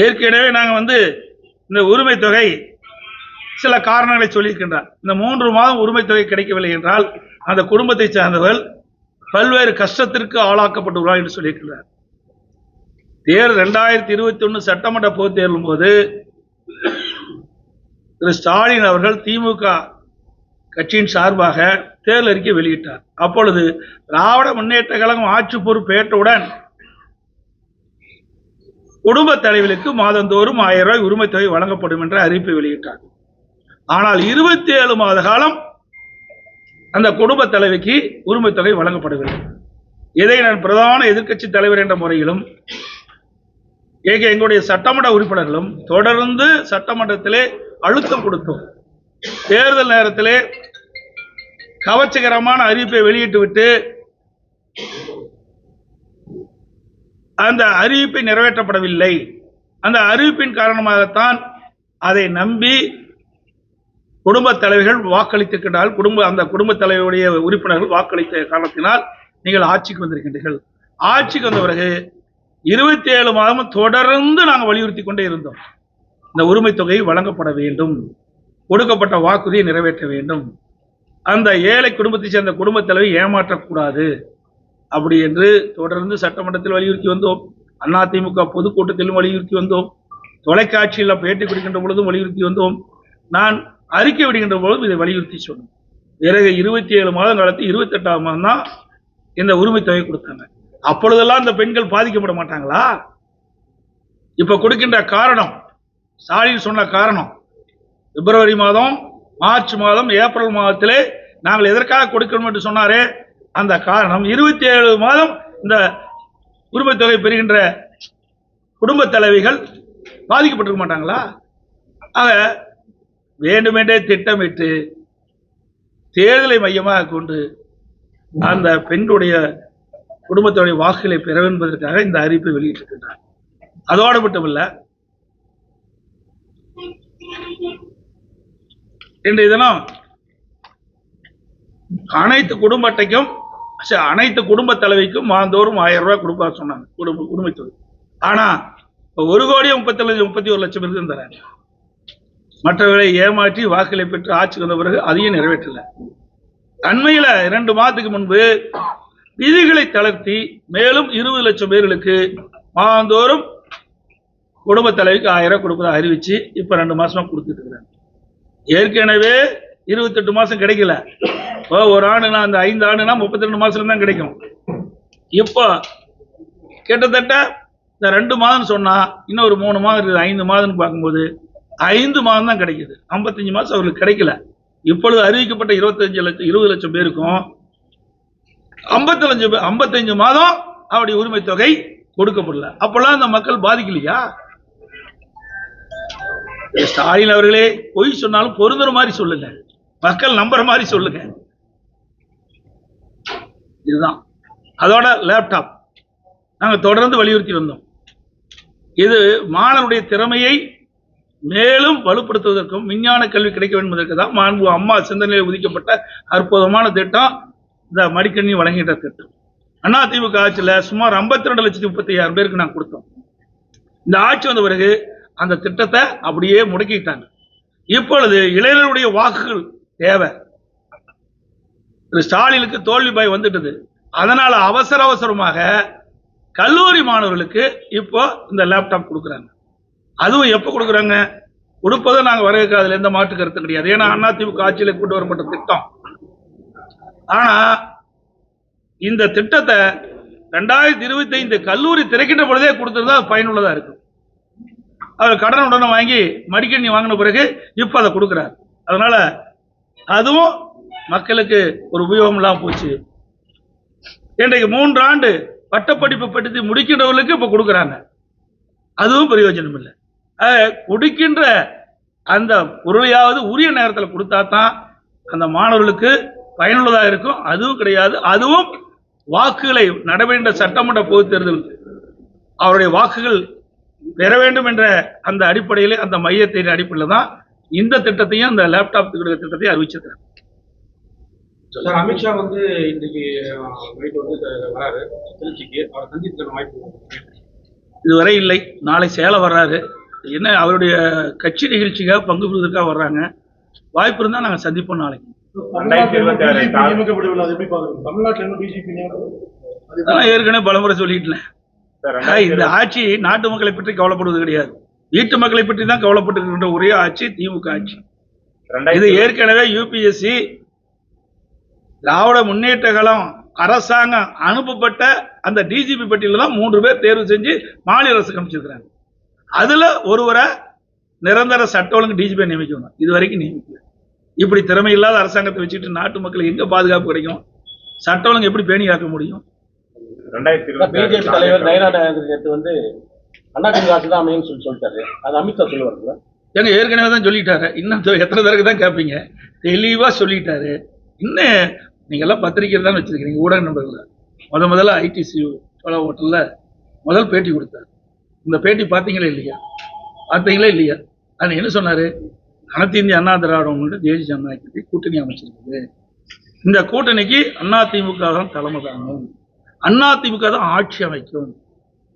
ஏற்கனவே நாங்கள் வந்து இந்த உரிமை தொகை சில காரணங்களை சொல்லியிருக்கின்றார். இந்த மூன்று மாதம் உரிமை தொகை கிடைக்கவில்லை என்றால் அந்த குடும்பத்தை சார்ந்தவர்கள் பல்வேறு கஷ்டத்திற்கு ஆளாக்கப்பட்டுள்ளார் என்று சொல்லியிருக்கிறார் தேர்தல் ரெண்டாயிரத்தி இருபத்தி ஒன்று சட்டமன்ற பொதுத் தேர்தலும் போது திரு ஸ்டாலின் அவர்கள் திமுக கட்சியின் சார்பாக தேர்தல் அறிக்கை வெளியிட்டார். அப்பொழுது திராவிட முன்னேற்ற கழகம் ஆட்சி பொறுப்பேற்றவுடன் குடும்ப தலைவர்களுக்கு மாதந்தோறும் ஆயிரம் ரூபாய் உரிமை தொகை வழங்கப்படும் என்ற அறிவிப்பை வெளியிட்டார். ஆனால் இருபத்தி ஏழு மாத காலம் அந்த குடும்ப தலைவிக்கு உரிமை தொகை வழங்கப்படவில்லை. இதை நான் பிரதான எதிர்க்கட்சி தலைவர் என்ற முறையிலும் ஏக எங்களுடைய சட்டமன்ற உறுப்பினர்களும் தொடர்ந்து சட்டமன்றத்திலே அழுத்தம் கொடுத்தோம். தேர்தல் நேரத்திலே கவர்ச்சிகரமான அறிவிப்பை வெளியிட்டுவிட்டு அந்த அறிவிப்பை நிறைவேற்றப்படவில்லை. அந்த அறிவிப்பின் காரணமாகத்தான் அதை நம்பி குடும்ப தலைவர்கள் வாக்களித்திருக்கின்றால் குடும்ப அந்த குடும்ப தலைவருடைய உறுப்பினர்கள் வாக்களித்த காரணத்தினால் நீங்கள் ஆட்சிக்கு வந்திருக்கின்றீர்கள். ஆட்சிக்கு வந்த பிறகு இருபத்தி ஏழு மாதமும் தொடர்ந்து நாங்கள் வலியுறுத்தி கொண்டே இருந்தோம். இந்த உரிமை தொகை வழங்கப்பட வேண்டும். கொடுக்கப்பட்ட வாக்குறுதியை நிறைவேற்ற வேண்டும். அந்த ஏழை குடும்பத்தை சேர்ந்த குடும்பத் தலைவர் ஏமாற்றக்கூடாது. அப்படி என்று தொடர்ந்து சட்டமன்றத்தில் வலியுறுத்தி வந்தோம். அதிமுக பொதுக்கூட்டத்திலும் வலியுறுத்தி வந்தோம். தொலைக்காட்சியில் பேட்டி கொடுக்கின்ற பொழுதும் வலியுறுத்தி வந்தோம். நான் அறிக்கை விடுகின்ற பொழுதும் இதை வலியுறுத்தி சொன்னோம் பிறகு இருபத்தி ஏழு மாதம் காலத்து இருபத்தெட்டாம் மாதம் தான் இந்த உரிமை தொகை கொடுத்தாங்க. அப்பொழுதெல்லாம் இந்த பெண்கள் பாதிக்கப்பட மாட்டாங்களா? இப்ப கொடுக்கின்ற காரணம் ஸ்டாலின் சொன்ன காரணம் பிப்ரவரி மாதம் மார்ச் மாதம் ஏப்ரல் மாதத்திலே நாங்கள் எதற்காக கொடுக்கணும் என்று சொன்னாரே? அந்த காரணம் இருபத்தி ஏழு மாதம் இந்த உரிமை தொகை பெறுகின்ற குடும்ப தலைவிகள் பாதிக்கப்பட்டிருக்க மாட்டாங்களா? ஆக வேண்டுமென்றே திட்டமிட்டு தேர்தலை மையமாக கொண்டு அந்த பெண்களுடைய குடும்பத்துடைய வாக்குகளை பெற என்பதற்காக இந்த அறிவிப்பை வெளியிட்டிருக்கின்றார். அதோடு மட்டுமல்ல இன்றைய தினம் அனைத்து குடும்ப அட்டைக்கும் சரி, அனைத்து குடும்ப தலைவிக்கும் மாதந்தோறும் ஆயிரம் ரூபாய் கொடுப்பா சொன்னாங்க குடும்ப குடும்பத்தொகை ஆனா இப்ப ஒரு கோடி முப்பத்தி முப்பத்தி ஒரு லட்சம் பேருக்கு தராங்க. மற்றவர்களை ஏமாற்றி வாக்குகளை பெற்று ஆட்சிக்கு வந்த பிறகு அதையும் நிறைவேற்றல. அண்மையில் இரண்டு மாதத்துக்கு முன்பு விதிகளை தளர்த்தி மேலும் இருபது லட்சம் பேர்களுக்கு மாதந்தோறும் குடும்ப தலைவிக்கு ஆயிரம் கொடுப்பதாக அறிவிச்சு இப்ப ரெண்டு மாசமா கொடுத்துட்டு இருக்கிறாங்க. ஏற்கனவே இருபத்தெட்டு மாசம் கிடைக்கல. ஒரு ஆண்டுனா அந்த ஐந்து ஆண்டுனா முப்பத்தி ரெண்டு மாதத்துல தான் கிடைக்கும். இப்போ கிட்டத்தட்ட இந்த ரெண்டு மாதம் சொன்னா இன்னும் ஒரு மூணு மாதம் இருக்குது ஐந்து மாதம்னு பார்க்கும்போது ஐந்து மாதம் தான் கிடைக்குது. ஐம்பத்தஞ்சு மாதம் அவர்களுக்கு கிடைக்கல. இப்பொழுது அறிவிக்கப்பட்ட இருபத்தஞ்சு லட்சம் இருபது லட்சம் பேருக்கும் ஐம்பத்தஞ்சு ஐம்பத்தஞ்சு மாதம் அவருடைய உரிமை தொகை கொடுக்கப்படல. அப்பெல்லாம் அந்த மக்கள் பாதிக்கலையா? ஸ்டாலின் அவர்களே பொய் சொன்னாலும் பொருந்துற மாதிரி சொல்லுங்க மக்கள் நம்புற மாதிரி சொல்லுங்க. இதுதான். அதோட லேப்டாப் நாங்கள் தொடர்ந்து வலியுறுத்தி வந்தோம். இது மாணவனுடைய திறமையை மேலும் வலுப்படுத்துவதற்கும் விஞ்ஞான கல்வி கிடைக்க வேண்டும் என்பதற்கு தான் மாண்பு அம்மா சிந்தனையில் ஒதுக்கப்பட்ட அற்புதமான திட்டம். இந்த மடிக்கணினி வழங்குகின்ற திட்டம். அண்ணா திமுக ஆட்சியில் சுமார் 52 ரெண்டு லட்சத்தி முப்பத்தி பேருக்கு நான் கொடுத்தோம். இந்த ஆட்சி வந்த பிறகு அந்த திட்டத்தை அப்படியே முடக்கிட்டாங்க. இப்பொழுது இளைஞருடைய வாக்குகள் தேவை. திரு ஸ்டாலினுக்கு தோல்வி பயம் வந்துட்டது. அதனால் அவசர அவசரமாக கல்லூரி மாணவர்களுக்கு இப்போ இந்த லேப்டாப் கொடுக்குறாங்க. அதுவும் எப்போ கொடுக்குறாங்க? கொடுப்பதை நாங்கள் வரவேற்க அதில் எந்த மாற்று கருத்து கிடையாது. ஏன்னா அதிமுக ஆட்சியில் கொண்டு வரப்பட்ட திட்டம். ஆனால் இந்த திட்டத்தை ரெண்டாயிரத்தி இருபத்தி ஐந்து கல்லூரி திறக்கின்ற பொழுதே கொடுத்துருந்தா அது பயனுள்ளதாக இருக்கும். அவர் கடன் உடனே வாங்கி மடிக்கணி வாங்கின பிறகு இப்போ அதை கொடுக்குறாரு. அதனால் அதுவும் மக்களுக்கு ஒரு உபயோகம் இல்லாம போச்சு. இன்றைக்கு மூன்று ஆண்டு பட்டப்படிப்பு படித்து முடிக்கின்றவர்களுக்கு இப்போ கொடுக்குறாங்க. அதுவும் பிரயோஜனம் இல்லை. ஆக, கொடுக்கின்ற அந்த பொருளையாவது உரிய நேரத்தில் கொடுத்தா தான் அந்த மாணவர்களுக்கு பயனுள்ளதாக இருக்கும். அதுவும் கிடையாது. அதுவும் வாக்குகளை நடைபெற்ற சட்டமன்ற பொதுத் தேர்தல் அவருடைய வாக்குகள் பெற வேண்டும் என்ற அந்த அடிப்படையில் அந்த மையத்தின் அடிப்படையில் தான் இந்த திட்டத்தையும் அந்த லேப்டாப் திட்டத்தையும் அறிவிச்சிருக்காங்க சார் அமித்ஷா வந்து இன்னைக்கு நைட் வந்து வராரு. திருச்சிக்கு. அவரை சந்தித்துக்கான வாய்ப்பு. இதுவரை இல்லை. நாளை சேலம் வர்றாரு. என்ன அவருடைய கட்சி நிகழ்ச்சிக்காக பங்கு பெறுவதற்காக வர்றாங்க. வாய்ப்பு இருந்தால் நாங்கள் சந்திப்போம் நாளைக்கு. ரெண்டாயிரத்தி இருபத்தி ஆறு BJP நியமிக்கப்படவில்லை அதை எப்படி பாக்குறீங்க தமிழ்நாட்டுல இன்னும் பிஜேபி அதெல்லாம் ஏற்கனவே பலமுறை சொல்லிட்டேன் சார், ஆனா, இந்த ஆட்சி நாட்டு மக்களை பற்றி கவலைப்படுவது கிடையாது. வீட்டு மக்களை பற்றி தான் கவலைப்பட்டு ஒரே ஆட்சி திமுக ஆட்சி. இது ரெண்டாயிரத்தி ஏற்கனவே யூபிஎஸ்சி திராவிட முன்னேற்ற கழகம் அரசாங்கம் அனுப்பப்பட்ட அந்த டிஜிபி பட்டியலில் தான் மூன்று பேர் தேர்வு செஞ்சு மாநில அரசுக்கு அமைச்சிருக்கிறாங்க அதுல ஒருவரை நிரந்தர சட்ட ஒழுங்கு டிஜிபி நியமிக்கணும் இது வரைக்கும் நியமிக்கல. இப்படி திறமை இல்லாத அரசாங்கத்தை வச்சுட்டு நாட்டு மக்களுக்கு எங்க பாதுகாப்பு கிடைக்கும்? சட்ட ஒழுங்கு எப்படி பேணி காக்க முடியும் பிஜேபி தலைவர் நேற்று வந்து தான் அமையும் சொல்லி சொல்லிட்டாரு. அது அமித்ஷா சொல்லுவாருல்ல. ஏங்க ஏற்கனவே தான் சொல்லிட்டாரு. இன்னும் எத்தனை தடவை தான் கேட்பீங்க தெளிவா சொல்லிட்டாரு. இன்னும் நீங்க எல்லாம் பத்திரிக்கை தான் வச்சிருக்கீங்க ஊடக நண்பர்களை முத முதல்ல ஐடிசி சோழா முதல் பேட்டி கொடுத்தாரு. இந்த பேட்டி பார்த்தீங்களா இல்லையா? பார்த்தீங்களா இல்லையா? அது என்ன சொன்னார்? அனைத்து இந்திய அண்ணா திராவிட முன்னேற்ற தேசிய ஜனநாயக கட்சி கூட்டணி அமைச்சிருக்குது இந்த கூட்டணிக்கு அண்ணா திமுக தான் தலைமை தாங்கும். அண்ணா திமுக தான் ஆட்சி அமைக்கும்.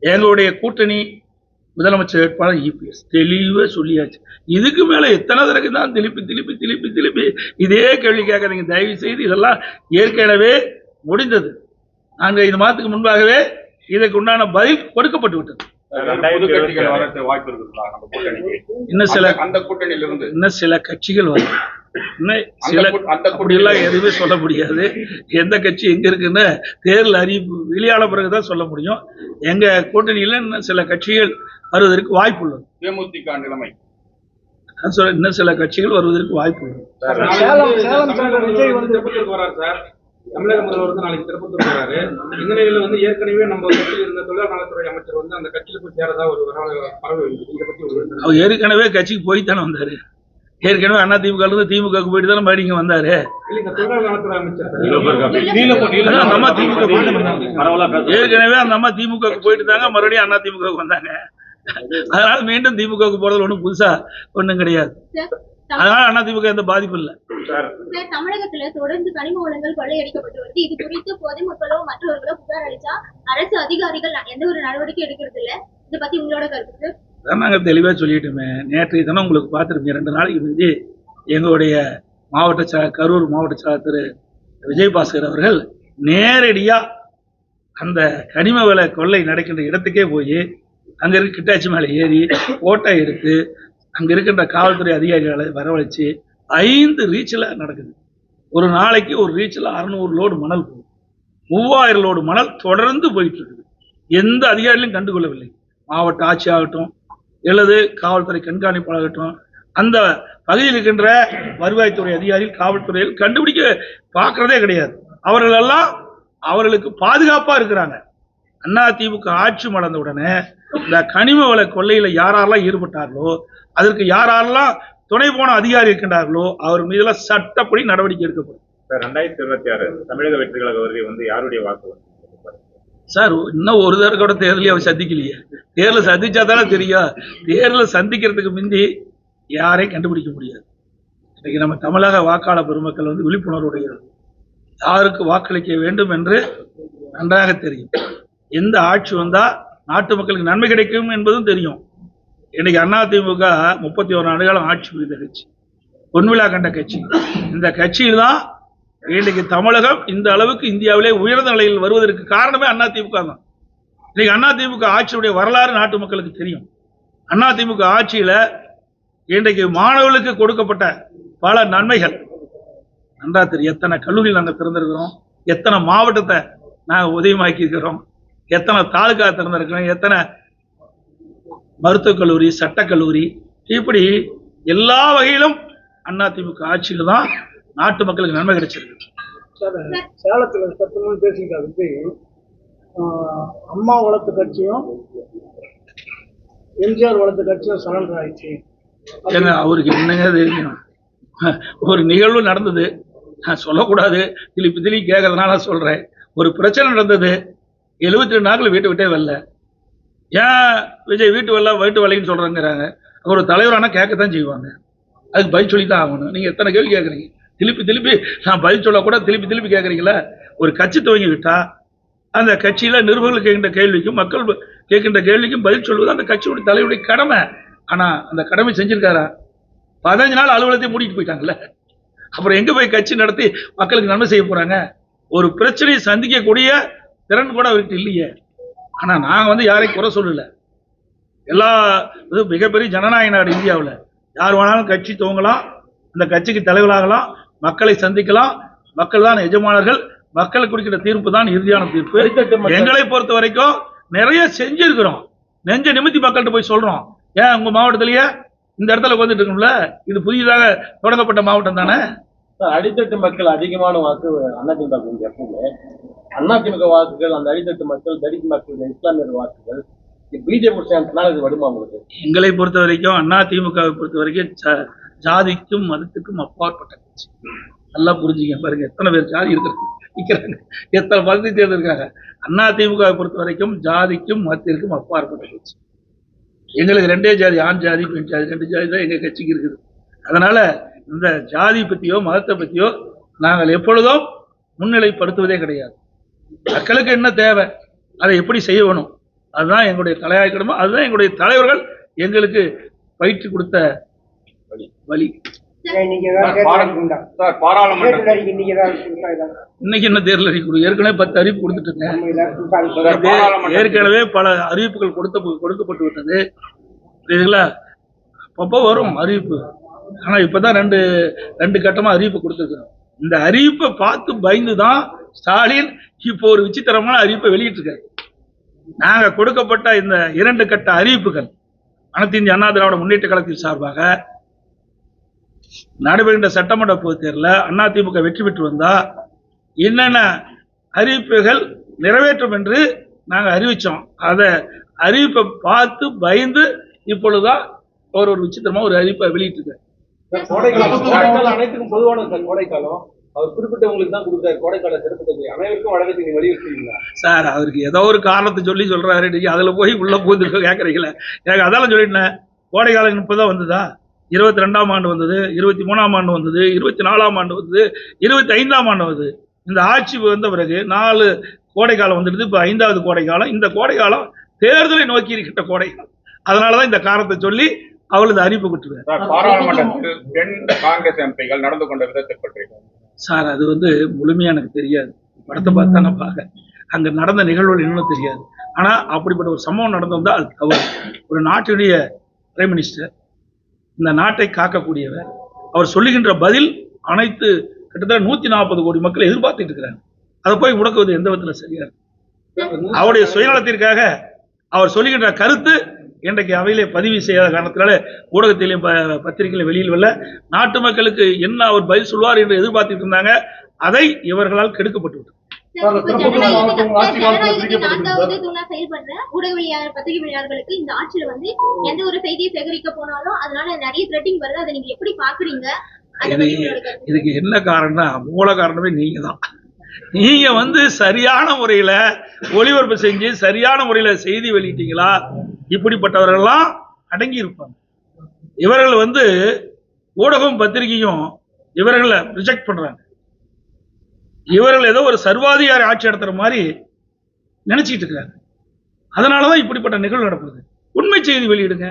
எங்களுடைய கூட்டணி முதலமைச்சர் வேட்பாளர் இபிஎஸ் தெளிவாக சொல்லியாச்சு. இதுக்கு மேலே எத்தனை தடவை தான் திருப்பி திருப்பி திருப்பி திருப்பி இதே கேள்வி கேட்காதீங்க. தயவு செய்து இதெல்லாம் ஏற்கனவே முடிந்தது. நான்கு ஐந்து மாதத்துக்கு முன்பாகவே இதற்கு உண்டான பதில் கொடுக்கப்பட்டு விட்டது. ரெண்டாயிரத்தி இருபத்தி ஆறு வரது வாய்ப்பு இருக்குங்களா நம்ம கூட்டணிக்கு. இன்னும் சில அந்த- அந்த கூட்டணியில இருந்து. இன்னும் சில கட்சிகள் வரும். கூட்டணியில எதுவுமே சொல்ல முடியாது. எந்த கட்சி எங்க இருக்குன்னு தேர்தல் அறிவிப்பு வெளியான பிறகுதான் சொல்ல முடியும். எங்க கூட்டணியில இன்னும் சில கட்சிகள் வருவதற்கு வாய்ப்பு உள்ளது. தேமுதிக நிலைமை. இன்னும் சில கட்சிகள் வருவதற்கு வாய்ப்பு உள்ளது. தமிழக முதல்வர் வந்து நாளைக்கு திருப்பத்தூர் வராரு இந்த நிலையில வந்து ஏற்கனவே நம்ம கட்சியில் இருந்த தொழிலாளர் நலத்துறை அமைச்சர் வந்து அந்த கட்சியில போய் சேரதா ஒரு வரலாறு பரவி இதை பத்தி ஒரு அவர் ஏற்கனவே கட்சிக்கு போய் தானே வந்தாரு. ஏற்கனவே அண்ணா திமுக இருந்து திமுகவுக்கு போயிட்டு தானே மறுபடியும் இங்க வந்தாரு. அம்மா திமுக. ஏற்கனவே அந்த அம்மா திமுகவுக்கு போயிட்டு தாங்க மறுபடியும் அண்ணா திமுகவுக்கு வந்தாங்க. அதனால மீண்டும் திமுகவுக்கு போறது ஒண்ணும் புதுசா ஒண்ணும் கிடையாது. சார், அதனால அண்ணா திமுக எந்த பாதிப்பும் இல்லை. தமிழகத்துல தொடர்ந்து கனிம வளங்கள் கொள்ளையடிக்கப்பட்டு வருது. இது குறித்து பொதுமக்களோ மற்றவர்களோ புகார் அளிச்சா அரசு அதிகாரிகள் எந்த ஒரு நடவடிக்கை எடுக்கிறது இல்ல. இதை பத்தி உங்களோட கருத்து நாங்க தெளிவா சொல்லிட்டோமே. நேற்றைய தினம் உங்களுக்கு பார்த்துருப்பீங்க. ரெண்டு நாளைக்கு முந்தி எங்களுடைய மாவட்ட செயலர் கரூர் மாவட்ட செயலர் திரு விஜயபாஸ்கர் அவர்கள் நேரடியா அந்த கனிம வள கொள்ளை நடக்கின்ற இடத்துக்கே போய் அங்க இருக்க கிட்டாச்சி மேலே ஏறி போட்டோ எடுத்து அங்கே இருக்கின்ற காவல்துறை அதிகாரிகளை வரவழைச்சு ஐந்து ரீச்சில் நடக்குது. ஒரு நாளைக்கு ஒரு ரீச்சில் அறுநூறு லோடு மணல் போகும் மூவாயிரம் லோடு மணல் தொடர்ந்து போயிட்டு இருக்குது எந்த அதிகாரிகளும் கண்டுகொள்ளவில்லை. மாவட்ட ஆட்சி ஆகட்டும் அல்லது காவல்துறை கண்காணிப்பாகட்டும் அந்த பகுதியில் இருக்கின்ற வருவாய்த்துறை அதிகாரிகள் காவல்துறையில் கண்டுபிடிக்க பார்க்கறதே கிடையாது. அவர்களெல்லாம் அவர்களுக்கு பாதுகாப்பாக இருக்கிறாங்க. அண்ணா திமுக ஆட்சி மலர்ந்த உடனே இந்த கனிம வள கொள்ளையில யாரெல்லாம் ஈடுபட்டார்களோ அதற்கு யாரெல்லாம் துணை போன அதிகாரி இருக்கின்றார்களோ அவர் மீதெல்லாம் சட்டப்படி நடவடிக்கை எடுக்கப்படும். சார் ரெண்டாயிரத்தி இருபத்தி ஆறு தமிழக வெற்றி கழக வருகை வந்து யாருடைய வாக்கு வந்து சார் இன்னும் ஒரு தடவை கூட தேர்தலையும் அவர் சந்திக்கலையே. தேர்தலை சந்திச்சா தானே தெரியும். தேர்தலை சந்திக்கிறதுக்கு முந்தி யாரையும் கண்டுபிடிக்க முடியாது. இன்னைக்கு நம்ம தமிழக வாக்காளர் பெருமக்கள் வந்து விழிப்புணர்வுடையது யாருக்கு வாக்களிக்க வேண்டும் என்று நன்றாக தெரியும். எந்த ஆட்சி வந்தால் நாட்டு மக்களுக்கு நன்மை கிடைக்கும் என்பதும் தெரியும். இன்னைக்கு அதிமுக முப்பத்தி ஒரு ஆண்டுகாலம் ஆட்சி புரிந்த கட்சி. பொன்விழா கண்ட கட்சி. இந்த கட்சியில் தான் இன்னைக்கு தமிழகம் இந்த அளவுக்கு இந்தியாவிலே உயர்ந்த நிலையில் வருவதற்கு காரணமே அதிமுக தான். இன்னைக்கு அதிமுக ஆட்சியுடைய வரலாறு நாட்டு மக்களுக்கு தெரியும். அதிமுக ஆட்சியில் இன்றைக்கு மாணவர்களுக்கு கொடுக்கப்பட்ட பல நன்மைகள். நன்றா தெரியும் எத்தனை கல்லூரிகள் நாங்கள் திறந்திருக்கிறோம் எத்தனை மாவட்டத்தை நாங்கள் உதயமாக்கி இருக்கிறோம் எத்தனை தாலுகா திறந்திருக்கிறோம் எத்தனை மருத்துவக் கல்லூரி சட்டக்கல்லூரி இப்படி எல்லா வகையிலும் அதிமுக ஆட்சியில் தான் நாட்டு மக்களுக்கு நன்மை கிடைச்சிருக்கு. சேலத்துல பத்து மணி பேசிக்கிட்ட ஆஹ் அம்மா வளர்த்த கட்சியும் எம்ஜிஆர் வளர்த்த கட்சியும் சரண்டர் ஆயிடுச்சு. ஏங்க அவருக்கு என்னங்க தெரியும் ஒரு நிகழ்வு நடந்தது. நான் சொல்லக்கூடாது. திருப்பி திருப்பி கேட்கறதுனால சொல்றேன். ஒரு பிரச்சனை நடந்தது. எழுபத்தி ரெண்டு நாட்கள் வீட்டை விட்டே வரல. ஏன் விஜய் வீட்டு வரல வீட்டு வரலைன்னு சொல்றேங்கிறாங்க. ஒரு தலைவரானா கேட்கத்தான் செய்வாங்க. அதுக்கு பதில் சொல்லி தான் ஆகணும். நீங்கள் எத்தனை கேள்வி கேட்குறீங்க? திருப்பி திருப்பி நான் பதில் சொல்ல கூட திருப்பி திருப்பி கேட்குறீங்களா ஒரு கட்சி துவங்கி விட்டா அந்த கட்சியில் நிருபர்கள் கேட்கின்ற கேள்விக்கும் மக்கள் கேட்கின்ற கேள்விக்கும் பதில் சொல்வது அந்த கட்சியுடைய தலைவருடைய கடமை. ஆனால் அந்த கடமை செஞ்சுருக்காரா? பதினஞ்சு நாள் அலுவலகத்தை மூடிட்டு போயிட்டாங்கல்ல. அப்புறம் எங்கே போய் கட்சி நடத்தி மக்களுக்கு நன்மை செய்ய போகிறாங்க ஒரு பிரச்சனையை சந்திக்கக்கூடிய திறன் கூட அவர்கிட்ட இல்லையே. ஆனா நாங்க வந்து யாரையும் குறை சொல்லல. எல்லா இது மிகப்பெரிய ஜனநாயக நாடு இந்தியாவுல. யார் வேணாலும் கட்சி துவங்கலாம் அந்த கட்சிக்கு தலைவராகலாம் மக்களை சந்திக்கலாம். மக்கள் தான் எஜமானர்கள். மக்களுக்கு கொடுக்கிற தீர்ப்பு தான் இறுதியான தீர்ப்பு. மக்கள். எங்களை பொறுத்த வரைக்கும் நிறைய செஞ்சிருக்கிறோம். நெஞ்ச நிமித்தி மக்கள்கிட்ட போய் சொல்றோம். ஏன் உங்க மாவட்டத்திலேயே இந்த இடத்துல வந்துட்டு இருக்கோம்ல இது புதிதாக தொடங்கப்பட்ட மாவட்டம் தானே? அடித்தட்டு மக்கள் அதிகமான வாக்கு இங்க எப்பவுமே அதிமுக வாக்குகள் அந்த அடித்தட்டு மக்கள் தலித் மக்கள் இஸ்லாமியர் வாக்குகள் எங்களை பொறுத்த வரைக்கும் அண்ணா திமுகவை பொறுத்த வரைக்கும் ஜாதிக்கும் மதத்துக்கும் அப்பாற்பட்ட கட்சி. நல்லா புரிஞ்சுங்க பாருங்க எத்தனை பேர் ஜாதி இருக்கிறாங்க நிற்கிறாங்க எத்தனை மதத்தை தேர்ந்திருக்காங்க அண்ணா திமுகவை பொறுத்த வரைக்கும் ஜாதிக்கும் மதத்திற்கும் அப்பாற்பட்ட கட்சி. எங்களுக்கு ரெண்டே ஜாதி ஆண் ஜாதி பெண் ஜாதி ரெண்டு ஜாதி தான் எங்க கட்சிக்கு இருக்குது. அதனால இந்த ஜாதி பத்தியோ மதத்தை பத்தியோ நாங்கள் எப்பொழுதும் முன்னிலைப்படுத்துவதே கிடையாது. மக்களுக்கு என்ன தேவை? அதை எப்படி செய்யணும்? அதுதான் எங்களுடைய தலையாய கடமை. அதுதான் எங்களுடைய தலைவர்கள் எங்களுக்கு பயிற்சி கொடுத்த வழி. இன்னைக்கு என்ன தேர்தல் அறிக்கை ஏற்கனவே பத்து அறிவிப்பு கொடுத்துட்டுங்க நம்ம ஏதாவது கொடுத்தா அது சார், இது பாராளுமன்ற ஏற்கனவே பல அறிவிப்புகள் கொடுத்த கொடுக்கப்பட்டு விட்டது. புரியுதுங்களா? அப்பப்போ வரும் அறிவிப்பு. ஆனா இப்பதான் ரெண்டு ரெண்டு கட்டமா அறிவிப்பு கொடுத்துருக்கிறோம். இந்த அறிவிப்பை பார்த்து பயந்து தான் ஸ்டாலின் இப்போ ஒரு விசித்திரமான அறிவிப்பை வெளியிட்டிருக்காரு. நாங்க கொடுக்கப்பட்ட இந்த இரண்டு கட்ட அறிவிப்புகள் அனைத்து இந்திய அண்ணா திராவிட முன்னேற்ற கழகத்தின் சார்பாக நடைபெறுகின்ற சட்டமன்ற பொதுத் தேர்தலில் அதிமுக வெற்றி பெற்று வந்தா என்னென்ன அறிவிப்புகள் நிறைவேற்றும் என்று நாங்கள் அறிவிச்சோம். அதை அறிவிப்பை பார்த்து பயந்து இப்பொழுதுதான் ஒரு ஒரு விசித்திரமா ஒரு அறிவிப்பை வெளியிட்டிருக்காரு. கோடைக்காலம். அனைத்துக்கும் பொதுவான சார் கோடைக்காலம். அவர் குறிப்பிட்டவங்களுக்கு தான் கொடுக்குறாரு. கோடைக்கால சிறப்பு தொகை அனைவருக்கும் வழங்கத்தை நீங்க வலியுறுத்தீங்களா சார் அவருக்கு ஏதோ ஒரு காரணத்தை சொல்லி சொல்றாரு. நீங்க அதுல போய் உள்ள பூந்து கேட்கறீங்களே எனக்கு அதெல்லாம் சொல்லிட்டேன். கோடைக்காலம் காலம் இப்பதான் வந்ததா? இருபத்தி ரெண்டாம் ஆண்டு வந்தது இருபத்தி மூணாம் ஆண்டு வந்தது இருபத்தி நாலாம் ஆண்டு வந்தது இருபத்தி ஐந்தாம் ஆண்டு வந்தது. இந்த ஆட்சி வந்த பிறகு நாலு கோடைக்காலம் வந்துடுது. இப்போ ஐந்தாவது கோடைக்காலம். இந்த கோடைக்காலம் தேர்தலை நோக்கி இருக்கின்ற கோடைக்காலம். அதனால தான் இந்த காரணத்தை சொல்லி அவள் இந்த அறிவிப்பு பெண் காங்கிரஸ் எம்பிகள் நடந்து கொண்ட விதத்தை பற்றி சார் அது வந்து முழுமையா எனக்கு தெரியாது. படத்தை பார்த்தா நான் பார்க்க அங்க நடந்த நிகழ்வுகள் இன்னும் தெரியாது. ஆனா அப்படிப்பட்ட ஒரு சம்பவம் நடந்திருந்தா அது தவறு ஒரு நாட்டுடைய பிரைம் மினிஸ்டர் இந்த நாட்டை காக்கக்கூடியவர். அவர் சொல்லுகின்ற பதில் அனைத்து கிட்டத்தட்ட நூத்தி நாற்பது கோடி மக்கள் எதிர்பார்த்துட்டு இருக்கிறாங்க. அதை போய் முடக்குவது எந்த விதத்துல சரியா அவருடைய சுயநலத்திற்காக அவர் சொல்லுகின்ற கருத்து இன்றைக்கு அவையிலே பதிவு செய்யாத காரணத்தினால ஊடகத்திலையும் பத்திரிகையிலும் வெளியில் வரல. நாட்டு மக்களுக்கு என்ன அவர் பதில் சொல்வார் என்று எதிர்பார்த்துட்டு இருந்தாங்க. அதை இவர்களால் கெடுக்கப்பட்டு பத்திரிகையாளர்களுக்கு இந்த ஆட்சியில வந்து எந்த ஒரு செய்தியை சேகரிக்க போனாலும் அதனால நிறைய த்ரெட்டிங் வருது. அதை நீங்க எப்படி பாக்குறீங்க. இதுக்கு என்ன காரணம்னா மூல காரணமே நீங்க தான். நீங்க வந்து சரியான முறையில ஒளிபரப்பு செஞ்சு சரியான முறையில செய்தி வெளியிட்டீங்களா? இப்படிப்பட்டவர்கள்லாம் அடங்கி இருப்பாங்க இவர்கள் வந்து ஊடகம் பத்திரிகையும் இவர்களை ரிஜெக்ட் பண்றாங்க. இவர்கள் ஏதோ ஒரு சர்வாதிகாரி ஆட்சி நடத்துற மாதிரி நினைச்சிட்டு இருக்கிறாங்க அதனாலதான் இப்படிப்பட்ட நிகழ்வு நடக்குது. உண்மை செய்தி வெளியிடுங்க.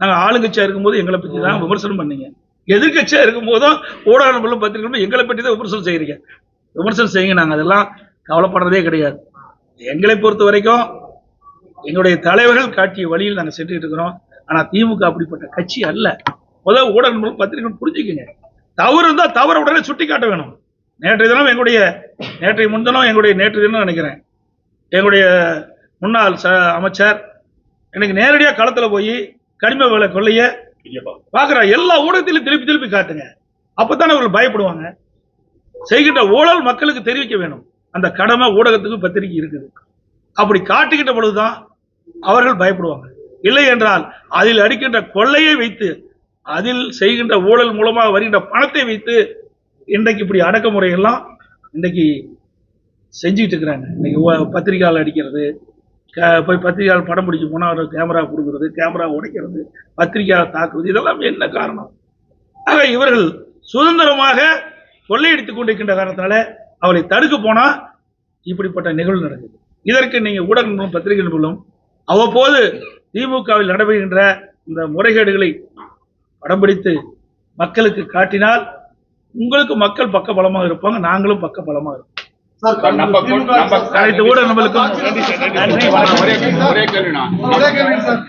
நாங்கள் ஆளுங்கட்சியா இருக்கும்போது எங்களை பற்றி தான் விமர்சனம் பண்ணீங்க. எதிர்க்கட்சியா இருக்கும் போதும் ஊடக பத்திரிகைகளும் எங்களை பற்றி தான் விமர்சனம் செய்கிறீங்க விமர்சனம் செய்யுங்க நாங்கள் அதெல்லாம் கவலைப்படுறதே கிடையாது. எங்களை பொறுத்த வரைக்கும் எங்களுடைய தலைவர்கள் காட்டிய வழியில் நாங்க சென்றுட்டு இருக்கிறோம். ஆனா திமுக அப்படிப்பட்ட கட்சி அல்ல. முதல் ஊடக நண்பர்களும் பத்திரிகைகளும் புரிஞ்சுக்குங்க. தவறு இருந்தா தவற உடனே சுட்டி காட்ட வேணும். நேற்றைய தினம் எங்களுடைய நேற்றைய முன்தினம் எங்களுடைய நேற்று தினம் நினைக்கிறேன். எங்களுடைய முன்னாள் ச அமைச்சர் எனக்கு நேரடியா களத்துல போய் கனிம வேலை கொள்ளைய பாக்குற எல்லா ஊடகத்திலும் திருப்பி திருப்பி காட்டுங்க. அப்பதானே அவர்கள் பயப்படுவாங்க. செய்கின்ற ஊழல் மக்களுக்கு தெரிவிக்க வேணும். அந்த கடமை ஊடகத்துக்கு பத்திரிகை இருக்குது. அப்படி காட்டுகின்ற பொழுதுதான் அவர்கள் பயப்படுவாங்க இல்லை என்றால் அதில் அடிக்கின்ற கொள்ளையை வைத்து அதில் செய்கின்ற ஊழல் மூலமாக வருகின்ற பணத்தை வைத்து இன்றைக்கு இப்படி அடக்குமுறை எல்லாம் இன்றைக்கு செஞ்சுக்கிட்டு இருக்கிறாங்க. இன்னைக்கு பத்திரிகையால் அடிக்கிறது க- போய் பத்திரிகையால் படம் பிடிக்க போனால் அவர் கேமரா கொடுக்கறது கேமரா உடைக்கிறது பத்திரிகையால் தாக்குவது இதெல்லாம் என்ன காரணம்? ஆக இவர்கள் சுதந்திரமாக கொள்ளையடித்துக் கொண்டிருக்கின்ற காரணத்தினால அவளை தடுக்க போனால் இப்படிப்பட்ட நிகழ்வு நடக்குது. இதற்கு நீங்கள் ஊடக நண்பர்களும் பத்திரிகை அவ்வப்போது திமுகவில் நடைபெறுகின்ற இந்த முறைகேடுகளை படம் பிடித்து மக்களுக்கு காட்டினால் உங்களுக்கு மக்கள் பக்க பலமாக இருப்பாங்க நாங்களும் பக்க பலமாக இருப்போம் சார், நம்ம நம்ம அனைத்து ஊடக நம்மளுக்கும் நன்றி வணக்கம் ஒரே ஒரே கேள்வினா ஒரே கேள்வி சார்